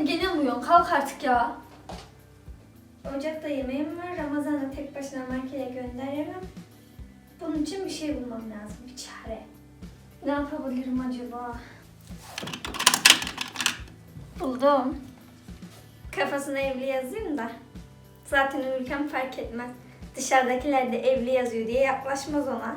sen gene mi uyuyorsun? Kalk artık ya. Ocakta yemeğim var. Ramazan'da tek başına markete gönderemem. Bunun için bir şey bulmam lazım. Bir çare. Ne yapabilirim acaba? Buldum. Kafasına evli yazayım da. Zaten uyurken fark etmez. Dışarıdakiler de evli yazıyor diye yaklaşmaz ona.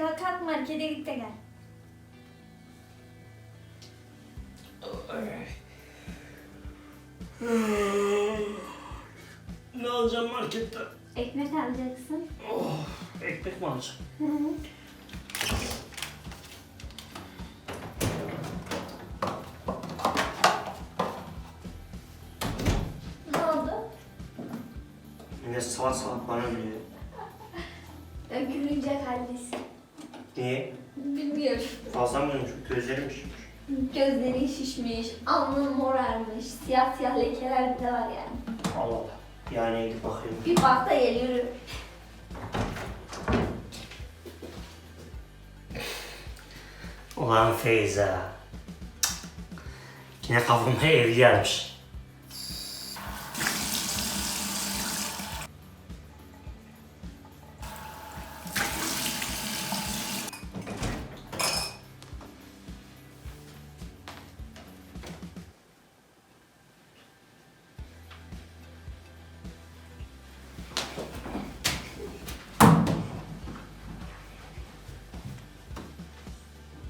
Kalk kalk markete git de gel. Ne alacağım marketten? Ekmek alacaksın. Oh, ekmek mi alacağım? Ne oldu? Yine salak salak bana gülüyor. Gülünce haldesin. Niye? Bilmiyorum. Fazla mı gülmüş? Gözlerim şişmiş. Gözlerin şişmiş, alnın morarmış, siyah siyah lekeler bile var yani. Allah Allah. Yani gidip bakayım. Bir bak da geliyorum. Ulan Feyza. Yine kafama evli gelmiş.